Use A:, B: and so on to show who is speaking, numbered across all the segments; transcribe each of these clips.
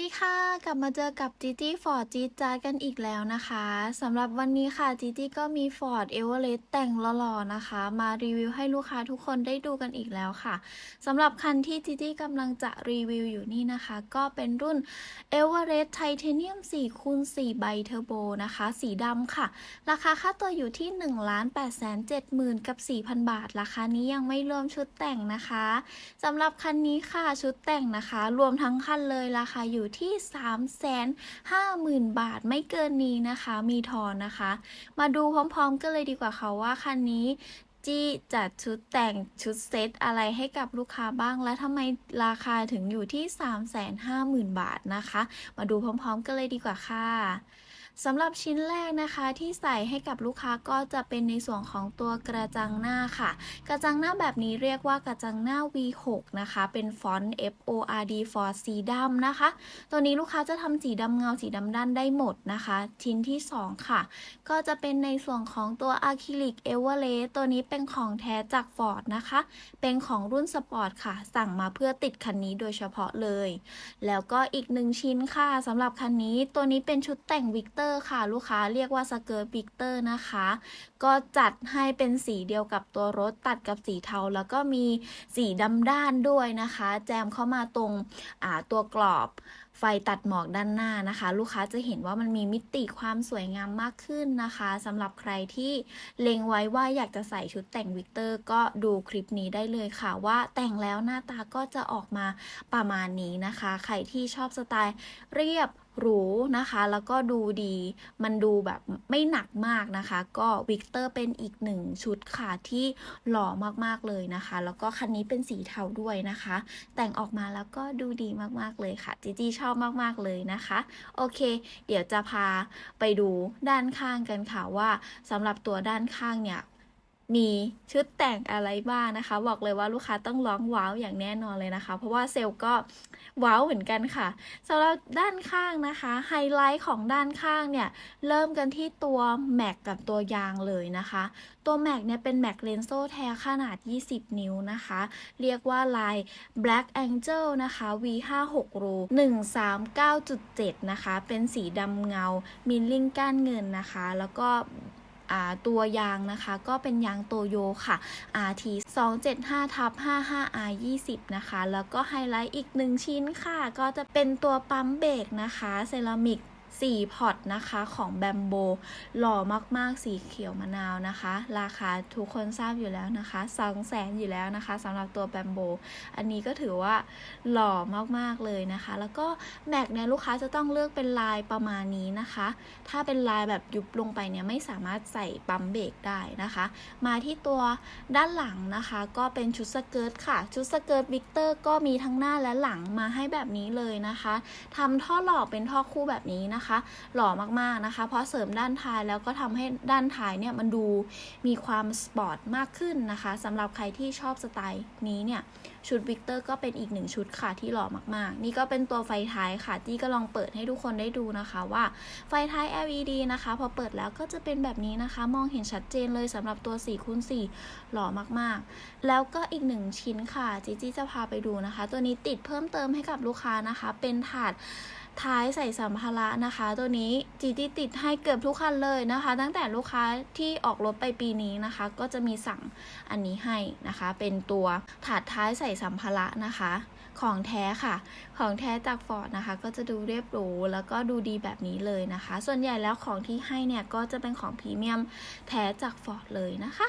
A: ดีค่ะ กลับมาเจอกับจีจี้ฟอร์ดจีจากันอีกแล้วนะคะสำหรับวันนี้ค่ะจีจี้ก็มีฟอร์ดเอเวอเรสต์แต่งหล่อๆนะคะ มารีวิวให้ลูกค้าทุกคนได้ดูกันอีกแล้วค่ะสำหรับคันที่จีจี้กำลังจะรีวิวอยู่นี่นะคะ ก็เป็นรุ่นเอเวอเรสต์ไทเทเนียม4คูณ4ใบเทอร์โบนะคะ สีดำค่ะ ราคาค่าตัวอยู่ที่ 1 8 7 0 0 0 0กับ4,000 บาท ราคานี้ยังไม่รวมชุดแต่งนะคะสำหรับคันนี้ค่ะชุดแต่งนะคะ รวมทั้งคันเลยราคาอยู่ที่ 3 5 0 0 0 0 บาทไม่เกินนี้นะคะ มีทอนนะคะ มาดูพร้อมๆกันเลยดีกว่าค่ะว่าคันนี้จี้จัดชุดแต่งชุดเซตอะไรให้กับลูกค้าบ้าง และทำไมราคาถึงอยู่ที่ 350,000 บาทนะคะ มาดูพร้อมๆกันเลยดีกว่าค่ะ สำหรับชิ้นแรกนะคะที่ใส่ให้กับลูกค้าก็จะเป็นในส่วนของตัวกระจังหน้าค่ะ กระจังหน้าแบบนี้เรียกว่ากระจังหน้า V6 นะคะ เป็นฟอนต์ F O R D for สีดำนะคะ ตัวนี้ลูกค้าจะทำสีดำเงาสีดำด้านได้หมดนะคะ ชิ้นที่ 2 ค่ะ ก็จะเป็นในส่วนของตัวอะคริลิกเอเวอเรสตัวนี้เป็นของแท้จากฟอร์ดนะคะ เป็นของรุ่นสปอร์ตค่ะ สั่งมาเพื่อติดคันนี้โดยเฉพาะเลย แล้วก็อีกหนึ่งชิ้นค่ะสำหรับคันนี้ตัวนี้เป็นชุดแต่งวิกเตอร์ค่ะ ลูกค้าเรียกว่าสเกิร์ตบิกเตอร์นะคะ ก็จัดให้เป็นสีเดียวกับตัวรถตัดกับสีเทา แล้วก็มีสีดำด้านด้วยนะคะ แจมเข้ามาตรงตัวกรอบ ไฟตัดหมอกด้านหน้านะคะ ลูกค้าจะเห็นว่ามันมีมิติความสวยงามมากขึ้นนะคะสำหรับใครที่เล็งไว้ว่าอยากจะใส่ชุดแต่งวิกเตอร์ ก็ดูคลิปนี้ได้เลยค่ะ ว่าแต่งแล้วหน้าตาก็จะออกมาประมาณนี้นะคะ ใครที่ชอบสไตล์เรียบหรูนะคะ แล้วก็ดูดี มันดูแบบไม่หนักมากนะคะ ก็วิกเตอร์เป็นอีกหนึ่งชุดค่ะที่หล่อมากๆเลยนะคะ แล้วก็คันนี้เป็นสีเทาด้วยนะคะ แต่งออกมาแล้วก็ดูดีมากๆเลยค่ะจีจีชอบอบมากๆเลยนะคะ โอเค เดี๋ยวจะพาไปดูด้านข้างกันค่ะว่าสำหรับตัวด้านข้างเนี่ย มีชุดแต่งอะไรบ้างนะคะ บอกเลยว่าลูกค้าต้องร้องว้าวอย่างแน่นอนเลยนะคะ เพราะว่าเซลล์ก็ว้าวเหมือนกันค่ะสำหรับด้านข้างนะคะไฮไลท์ของด้านข้างเนี่ยเริ่มกันที่ตัวแม็กกับตัวยางเลยนะคะ ตัวแม็กเนี่ยเป็นแม็กเลนโซแท้ขนาด 20 นิ้วนะคะ เรียกว่าลาย Black Angel นะคะ V56 รู139.7 นะคะ เป็นสีดำเงามิลลิ่งก้านเงินนะคะ แล้วก็ ตัวยางนะคะ ก็เป็นยางโตโยค่ะ RT 275ทับ55 R 20นะคะ แล้วก็ไฮไลท์อีกหนึ่งชิ้นค่ะ ก็จะเป็นตัวปั๊มเบรกนะคะ เซรามิก 4พอตนะคะของแบมโบหล่อมากๆสีเขียวมะนาวนะคะ ราคาทุกคนทราบอยู่แล้วนะคะ2 0 0แสนอยู่แล้วนะคะสำหรับตัวแบมโบอันนี้ก็ถือว่าหล่อมากๆเลยนะคะ แล้วก็แม็กเนี่ยลูกค้าจะต้องเลือกเป็นลายประมาณนี้นะคะ ถ้าเป็นลายแบบยุบลงไปเนี่ยไม่สามารถใส่ปั๊มเบรกได้นะคะ มาที่ตัวด้านหลังนะคะ ก็เป็นชุดสเกิร์ตค่ะ ชุดสเกิร์ตวิกเตอร์ก็มีทั้งหน้าและหลังมาให้แบบนี้เลยนะคะทำท่อหล่อเป็นท่อคู่แบบนี้นะคะคะ หล่อมากๆนะคะ เพราะเสริมด้านท้ายแล้วก็ทำให้ด้านท้ายเนี่ยมันดูมีความสปอร์ตมากขึ้นนะคะสำหรับใครที่ชอบสไตล์นี้เนี่ยชุดวิกเตอร์ก็เป็นอีกหนึ่งชุดค่ะที่หล่อมากๆ นี่ก็เป็นตัวไฟท้ายค่ะที่ก็ลองเปิดให้ทุกคนได้ดูนะคะว่าไฟท้าย LED นะคะ พอเปิดแล้วก็จะเป็นแบบนี้นะคะ มองเห็นชัดเจนเลยสำหรับตัว4คูณ4หล่อมากๆ แล้วก็อีกหนึ่งชิ้นค่ะจีจีจะพาไปดูนะคะ ตัวนี้ติดเพิ่มเติมให้กับลูกค้านะคะ เป็นถาด ท้ายใส่สัมภาระนะคะ ตัวนี้จีจีติดให้เกือบทุกคันเลยนะคะ ตั้งแต่ลูกค้าที่ออกรถไปปีนี้นะคะ ก็จะมีสั่งอันนี้ให้นะคะ เป็นตัวถาดท้ายใส่สัมภาระนะคะ ของแท้ค่ะ ของแท้จากฟอร์ดนะคะ ก็จะดูเรียบหรูแล้วก็ดูดีแบบนี้เลยนะคะ ส่วนใหญ่แล้วของที่ให้เนี่ยก็จะเป็นของพรีเมียมแท้จากฟอร์ดเลยนะคะ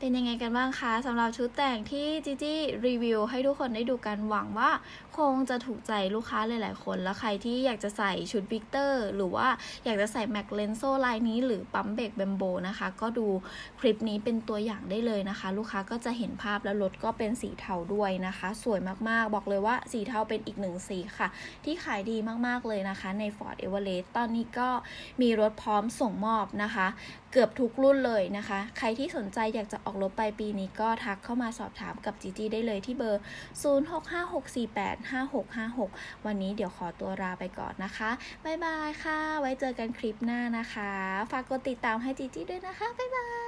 A: เป็นยังไงกันบ้างคะสำหรับชุดแต่งที่จีจี้รีวิวให้ทุกคนได้ดูกันหวังว่าคงจะถูกใจลูกค้าหลาย ๆ คน แล้วใครที่อยากจะใส่ชุดวิกเตอร์ หรือว่าอยากจะใส่แม็กเลนโซลายนี้หรือปั๊มเบรกแบมโบนะคะ ก็ดูคลิปนี้เป็นตัวอย่างได้เลยนะคะ ลูกค้าก็จะเห็นภาพแล้วรถก็เป็นสีเทาด้วยนะคะ สวยมากๆ บอกเลยว่าสีเทาเป็นอีกหนึ่งสีค่ะ ที่ขายดีมากๆเลยนะคะ ใน Ford Everest ตอนนี้ก็มีรถพร้อมส่งมอบนะคะ เกือบทุกรุ่นเลยนะคะ ใครที่สนใจอยากจะออกรบไปปีนี้ก็ทักเข้ามาสอบถามกับจีจีได้เลยที่เบอร์ 0656485656 วันนี้เดี๋ยวขอตัวลาไปก่อนนะคะ บ๊ายบายค่ะ ไว้เจอกันคลิปหน้านะคะ ฝากกดติดตามให้จีจีด้วยนะคะ บ๊ายบาย